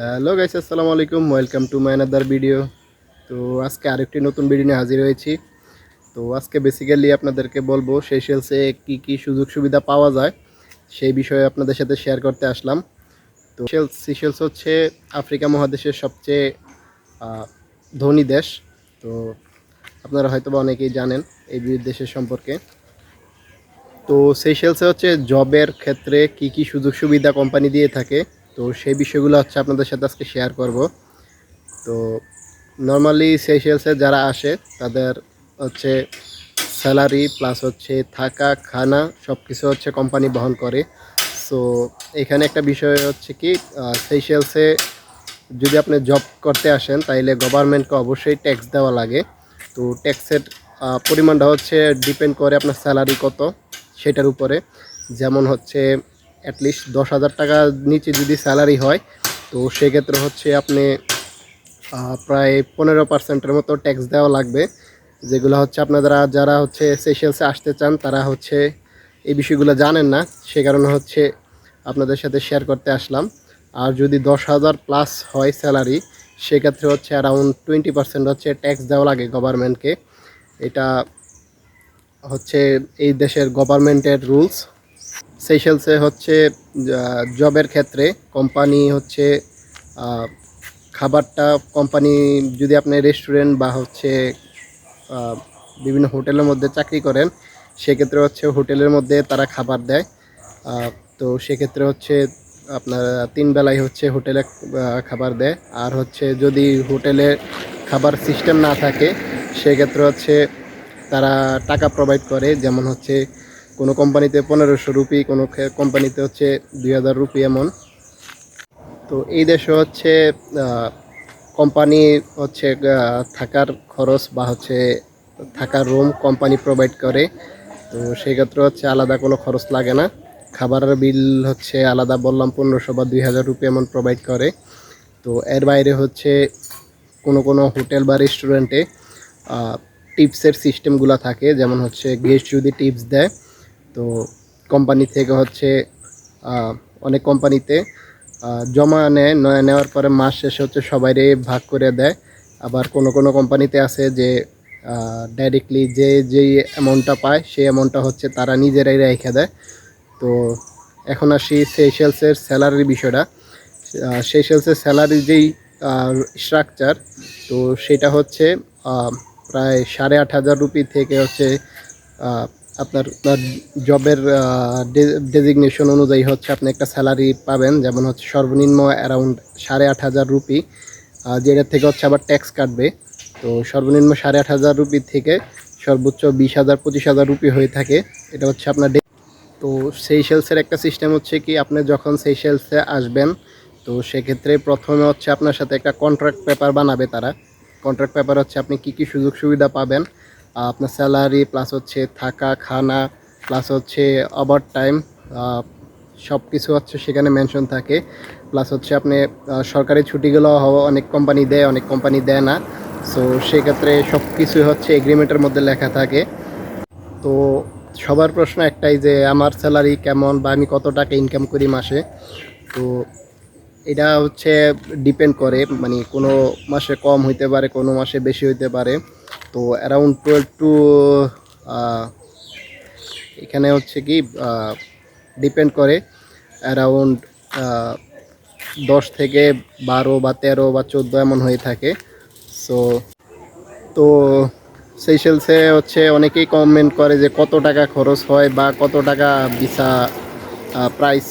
Hello guys আসসালামু আলাইকুম। Welcome to my another video তো আজকে আরেকটি নতুন ভিডিও নিয়ে হাজির হয়েছি। তো আজকে বেসিক্যালি আপনাদেরকে বলব সেশেলসে কি কি সুযোগ সুবিধা পাওয়া যায়, সেই বিষয়ে আপনাদের সাথে শেয়ার করতে আসলাম। তো সেলস সিশেলস হচ্ছে আফ্রিকা মহাদেশের সবচেয়ে ধনী দেশ। তো আপনারা হয়তো বা অনেকেই জানেন এই দেশের সম্পর্কে। তো সেইশেলসে হচ্ছে জবের ক্ষেত্রে কি কি সুযোগ সুবিধা কোম্পানি দিয়ে থাকে তো সেই বিষয়গুলো হচ্ছে আপনাদের সাথে আজকে শেয়ার করব। তো নর্মালি সেইশেলসে যারা আসে, তাদের হচ্ছে স্যালারি প্লাস হচ্ছে থাকা, খানা সব কিছু হচ্ছে কোম্পানি বহন করে। সো এখানে একটা বিষয় হচ্ছে কি সেইশেলসে যদি আপনি জব করতে আসেন, তাইলে গভর্নমেন্টকে অবশ্যই ট্যাক্স দেওয়া লাগে। তো ট্যাক্সের পরিমাণটা হচ্ছে ডিপেন্ড করে আপনার স্যালারি কত সেটার উপরে। যেমন হচ্ছে অ্যাটলিস্ট দশ হাজার টাকার নিচে যদি স্যালারি হয়, তো সেক্ষেত্রে হচ্ছে আপনি প্রায় পনেরো পার্সেন্টের মতো ট্যাক্স দেওয়া লাগবে। যেগুলো হচ্ছে আপনারা যারা হচ্ছে সেশেলসে আসতে চান, তারা হচ্ছে এই বিষয়গুলো জানেন না। সে কারণে হচ্ছে আপনাদের সাথে শেয়ার করতে আসলাম। আর যদি দশ হাজার প্লাস হয় স্যালারি সেক্ষেত্রে হচ্ছে অ্যারাউন্ড টোয়েন্টি পার্সেন্ট হচ্ছে ট্যাক্স দেওয়া লাগে গভর্নমেন্টকে এটা হচ্ছে এই দেশের গভর্নমেন্টের রুলস সেইশেলসে হচ্ছে জবের ক্ষেত্রে কোম্পানি হচ্ছে খাবারটা কোম্পানি যদি আপনি রেস্টুরেন্ট বা হচ্ছে বিভিন্ন হোটেলের মধ্যে চাকরি করেন, সেক্ষেত্রে হচ্ছে হোটেলের মধ্যে তারা খাবার দেয়। তো সেক্ষেত্রে হচ্ছে আপনার তিন বেলায় হচ্ছে হোটেলে খাবার দেয়। আর হচ্ছে যদি হোটেলে খাবার সিস্টেম না থাকে, সেক্ষেত্রে হচ্ছে তারা টাকা প্রোভাইড করে, যেমন হচ্ছে কোনো কোম্পানিতে পনেরোশো রুপি, কোনো কোম্পানিতে হচ্ছে দুই হাজার রুপি এমন। তো এই দেশে হচ্ছে কোম্পানি হচ্ছে থাকার খরচ বা হচ্ছে থাকার রুম কোম্পানি প্রোভাইড করে। তো সেক্ষেত্রে হচ্ছে আলাদা কোনো খরচ লাগে না। খাবারের বিল হচ্ছে আলাদা বললাম পনেরোশো বা দুই হাজার রুপি এমন প্রোভাইড করে। তো এর বাইরে হচ্ছে কোনো কোনো হোটেল বা রেস্টুরেন্টে টিপসের সিস্টেমগুলো থাকে। যেমন হচ্ছে গেস্ট যদি টিপস দেয় তো কোম্পানি থেকে হচ্ছে অনেক কোম্পানিতে জমা নেয় নয় নেওয়ার পরে মাস শেষে হচ্ছে সবাইরে ভাগ করে দেয়। আবার কোনো কোনো কোম্পানিতে আছে যে ডাইরেক্টলি যে, যেই অ্যামাউন্টটা পায়, সেই অ্যামাউন্টটা হচ্ছে তারা নিজেরাই রেখে দেয়। তো এখন আসি সেইশেলসের স্যালারির বিষয়টা। সেইশেলসের স্যালারির যেই স্ট্রাকচার তো সেটা হচ্ছে প্রায় সাড়ে আট হাজার রুপি থেকে হচ্ছে আপনার জবের ডেজিগনেশন অনুযায়ী হচ্ছে আপনি একটা স্যালারি পাবেন, যেমন হচ্ছে সর্বনিম্ন অ্যারাউন্ড সাড়ে আট হাজার রুপি যেটা থেকে হচ্ছে আবার ট্যাক্স কাটবে। তো সর্বনিম্ন সাড়ে আট হাজার রুপি থেকে সর্বোচ্চ বিশ হাজার, পঁচিশ হাজার রুপি হয়ে থাকে। এটা হচ্ছে আপনার তো সেইশেলসের একটা সিস্টেম হচ্ছে কি, আপনি যখন সেই সেলসে আসবেন, তো সেক্ষেত্রে প্রথমে হচ্ছে আপনার সাথে একটা কন্ট্রাক্ট পেপার বানাবে তারা। কন্ট্রাক্ট পেপার হচ্ছে আপনি কি কি সুযোগ সুবিধা পাবেন আপনার স্যালারি প্লাস হচ্ছে থাকা, খানা প্লাস হচ্ছে ওভার টাইম সব কিছু হচ্ছে সেখানে মেনশন থাকে। প্লাস হচ্ছে আপনি সরকারি ছুটিগুলো অনেক কোম্পানি দেয়, অনেক কোম্পানি দেয় না। সো সেক্ষেত্রে সব কিছুই হচ্ছে এগ্রিমেন্টের মধ্যে লেখা থাকে। তো, সবার প্রশ্ন একটাই যে, আমার স্যালারি কেমন বা আমি কত টাকা ইনকাম করি মাসে? তো, এটা হচ্ছে ডিপেন্ড করে। মানে কোনো মাসে কম হইতে পারে, কোনো মাসে বেশি হইতে পারে। তো অ্যারাউন্ড টুয়েলভ টু এখানে হচ্ছে কি ডিপেন্ড করে অ্যারাউন্ড দশ থেকে বারো বা তেরো বা চোদ্দ এমন হয়ে থাকে। সো তো সেইশেলসে হচ্ছে অনেকেই কমেন্ট করে যে কত টাকা খরচ হয় বা কত টাকা ভিসা প্রাইস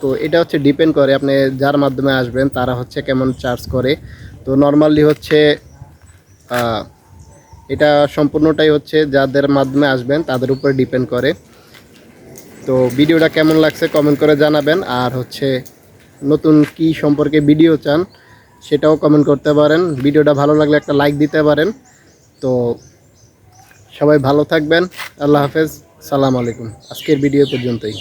তো এটা হচ্ছে ডিপেন্ড করে, আপনি যার মাধ্যমে আসবেন, তারা হচ্ছে কেমন চার্জ করে। তো নর্মালি হচ্ছে এটা সম্পূর্ণটাই হচ্ছে যাদের মাধ্যমে আসবেন, তাদের উপরে ডিপেন্ড করে। তো ভিডিওটা কেমন লাগছে কমেন্ট করে জানাবেন। আর হচ্ছে নতুন কি সম্পর্কে ভিডিও চান, সেটাও কমেন্ট করতে পারেন। ভিডিওটা ভালো লাগলে একটা লাইক দিতে পারেন। তো সবাই ভালো থাকবেন। আল্লাহ হাফেজ। সালাম আলাইকুম। আজকের ভিডিও পর্যন্তই।